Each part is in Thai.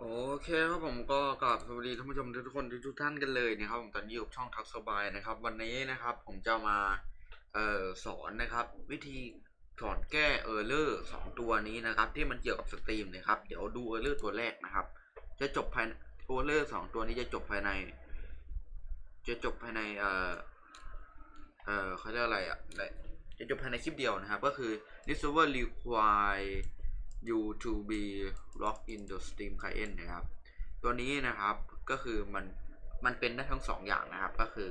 โอเคครับผมก็กราบสวัสดีท่านผู้ชมทุกคนทุกท่านกันเลยนะครับผมตอนนี้อยู่กับช่องทักสบายนะครับ วันนี้นะครับผมจะมาเอ่อสอนนะครับ วิธีสอนแก้เออร์เลอร์สองตัวนี้นะครับ ที่มันเกี่ยวกับสตรีมนะครับ เดี๋ยวดูเออร์เลอร์ตัวแรกนะครับ จะจบภายเออร์เลอร์สองตัวนี้จะจบภายใน จะจบภายในเอ่อเอ่อเขาเรียกอะไรอะจะจบภายในคลิปเดียวนะครับ ก็คือ this server require you to be log in the Steam client นะครับ ตัวนี้นะครับก็คือมันมันเป็นได้ทั้งสองอย่างนะครับ ก็คือ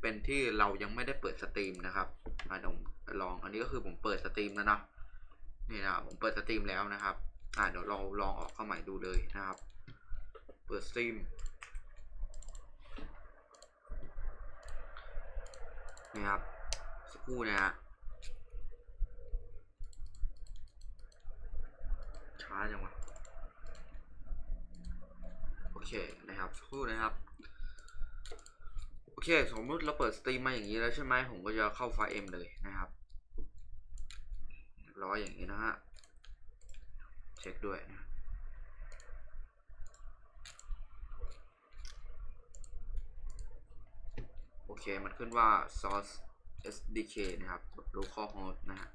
เป็นที่เรายังไม่ได้เปิดสตรีมนะครับอะเดี๋ยวลองอันนี้ก็คือผมเปิดสตรีมแล้วนะนี่นะผมเปิดสตรีมแล้วนะครับอ่าเดี๋ยวเราลองออกเข้าใหม่ดูเลยนะครับ เปิดสตรีมนี่ครับสักครู่นะฮะ ช้าจังวะโอเคนะครับสักครู่นะครับ โอเค สมมติเราเปิดสตรีมมาอย่างนี้แล้วใช่ไหมผมก็จะเข้าไฟล์ M เลยนะครับร้อยอย่างนี้นะฮะ เช็คด้วยนะโอเค มันขึ้นว่า source SDK นะครับ localhost นะฮะ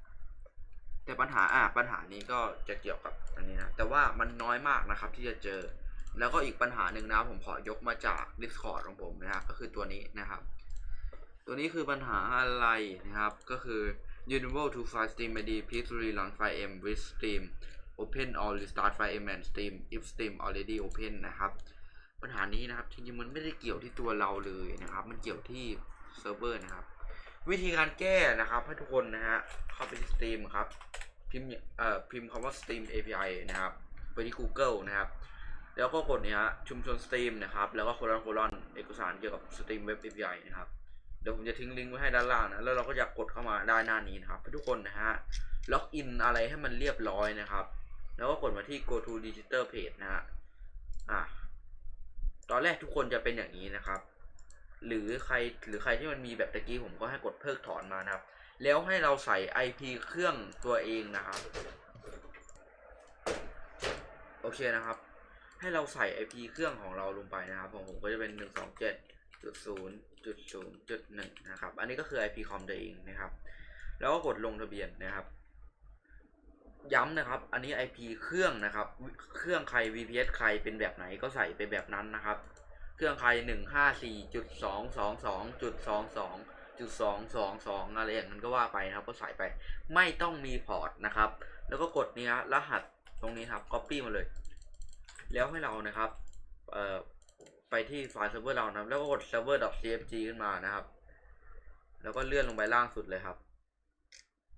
แต่ปัญหาอะปัญหานี้ก็จะเกี่ยวกับอันนี้นะแต่ว่ามันน้อยมากนะครับที่จะเจอ แล้วก็อีกปัญหาหนึ่งนะผมขอยกมาจาก Discord ของผมนะครับก็คือตัวนี้นะครับ ตัวนี้คือปัญหาอะไรนะครับ ก็คือ Unable to file Steam ID please rerun file M with Steam open or restart file M and Steam if Steam already open นะครับ ปัญหานี้นะครับจริงๆมันไม่ได้เกี่ยวที่ตัวเราเลยนะครับ มันเกี่ยวที่เซิร์ฟเวอร์นะครับวิธีการแก้นะครับให้ทุกคนนะฮะเข้าไปที่ Steam ครับ พิมพ์เอ่อพิมพ์คำว่า Steam API นะครับ ไปที่ Google นะครับ แล้วก็กดเนี่ยฮะชุมชน Steam นะครับ แล้วก็โคลอนโคลอนเอกสารเกี่ยวกับ Steam Web API นะครับ เดี๋ยวผมจะทิ้งลิงก์ไว้ให้ด้านล่างนะ แล้วเราก็จะกดเข้ามาได้หน้านี้นะครับให้ทุกคนนะฮะ ล็อกอินอะไรให้มันเรียบร้อยนะครับ แล้วก็กดมาที่ go to digital page นะฮะ อะตอนแรกทุกคนจะเป็นอย่างนี้นะครับ หรือใครหรือใครที่มันมีแบบตะกี้ผมก็ให้กดเพิกถอนมานะครับ แล้วให้เราใส่ IP เครื่องตัวเองนะครับ โอเคนะครับ ให้เราใส่ IP เครื่องของเราลงไปนะครับของผมก็จะเป็น 1 2 7จุดศูนย์จุดศูนย์จุดหนึ่งนะครับ อันนี้ก็คือ IP คอมตัวเองนะครับ แล้วก็กดลงทะเบียนนะครับ ย้ำนะครับ อันนี้ IP เครื่องนะครับ เครื่องใคร VPS ใครเป็นแบบไหนก็ใส่ไปแบบนั้นนะครับ เครื่องใครหนึ่งห้าสี่จุดสองสองสองจุดสองสองจุดสองสองสองอะไรอย่างนั้นก็ว่าไปนะครับก็ใส่ไปไม่ต้องมีพอร์ตนะครับ แล้วก็กดนี้รหัสตรงนี้ครับ copy มาเลย แล้วให้เรานะครับเอ่อไปที่ไฟล์เซิร์ฟเวอร์เรานะแล้วก็กด server.cfg ขึ้นมานะครับ แล้วก็เลื่อนลงไปล่างสุดเลยครับ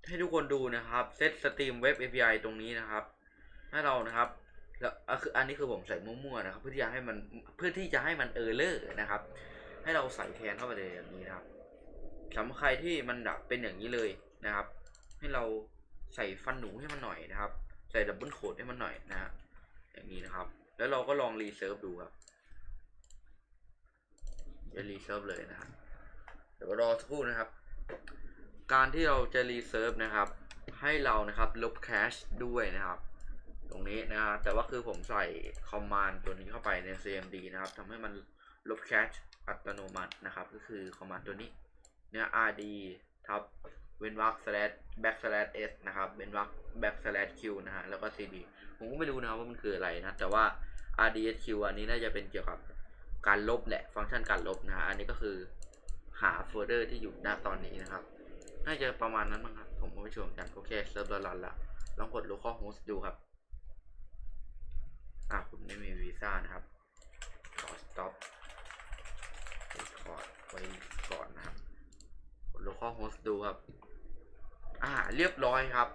ให้ทุกคนดูนะครับ set stream web API ตรงนี้นะครับ ให้เรานะครับ แล้วคืออันนี้คือผมใส่มั่วๆนะครับ เพื่อที่จะให้มันเพื่อที่จะให้มันเออร์เลอร์นะครับ ให้เราใส่แทนเข้าไปเลยอย่างนี้นะครับสำหรับใครที่มันแบบเป็นอย่างนี้เลยนะครับ ให้เราใส่ฟันหนูให้มันหน่อยนะครับ ใส่ดับเบิลโคดให้มันหน่อยนะฮะอย่างนี้นะครับ แล้วเราก็ลองรีเซิร์ฟดูครับจะรีเซิร์ฟเลยนะครับเดี๋ยวรอสักครู่นะครับ การที่เราจะรีเซิร์ฟนะครับ ให้เรานะครับลบแคชด้วยนะครับ ตรงนี้นะครับแต่ว่าคือผมใส่คอมมานด์ตัวนี้เข้าไปใน CMD นะครับทำให้มันลบแคชอัตโนมัตินะครับ ก็คือคอมมานด์ตัวนี้เนี่ย rd ทับเว้นวรรค slash back slash s นะครับเว้นวรรค back slash q นะฮะแล้วก็ cd ผมก็ไม่รู้นะครับว่ามันคืออะไรนะแต่ว่า rdsq อันนี้น่าจะเป็นเกี่ยวกับการลบแหละฟังก์ชันการลบนะฮะอันนี้ก็คือหาโฟลเดอร์ที่อยู่หน้าตอนนี้นะครับ น่าจะประมาณนั้นมั้งครับ ผมก็ไม่ชัวร์เหมือนกัน โอเคเซิร์ฟรันละลองกด localhost ดูครับ อะคุณไม่มีวีซ่านะครับ ขอ stop record ไว้ก่อนนะครับกด localhost ดูครับ อ่า เรียบร้อยครับ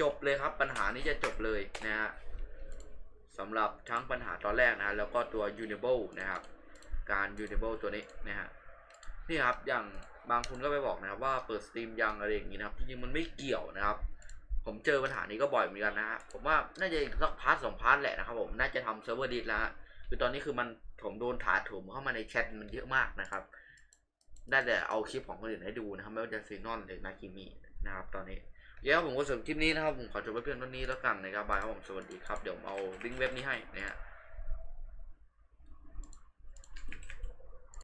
จบเลยครับปัญหานี้จะจบเลยนะฮะสำหรับทั้งปัญหาตอนแรกนะแล้วก็ตัว unable นะครับ การ unable ตัวนี้นะฮะนี่ครับอย่างบางคนก็ไปบอกนะครับว่าเปิดสตรีมยังอะไรอย่างนี้นะครับจริงๆมันไม่เกี่ยวนะครับ ผมเจอปัญหานี้ก็บ่อยเหมือนกันนะฮะผมว่าน่าจะอีกสักพาร์ทสองพาร์ทแหละนะครับผมน่าจะทำเซิร์ฟเวอร์ดีแล้วฮะคือตอนนี้คือมันผมโดนถาโถมเข้ามาในแชทมันเยอะมากนะครับได้แต่เอาคลิปของคนอื่นให้ดูนะครับไม่ว่าจะซีนอนหรือนาคิมีนะครับตอนนี้เดี๋ยวผมก็สำหรับคลิปนี้นะครับผมขอจบไว้เพียงเท่านี้แล้วกันนะครับบายครับผมสวัสดีครับเดี๋ยวผมเอาลิงก์เว็บนี้ให้นะฮะ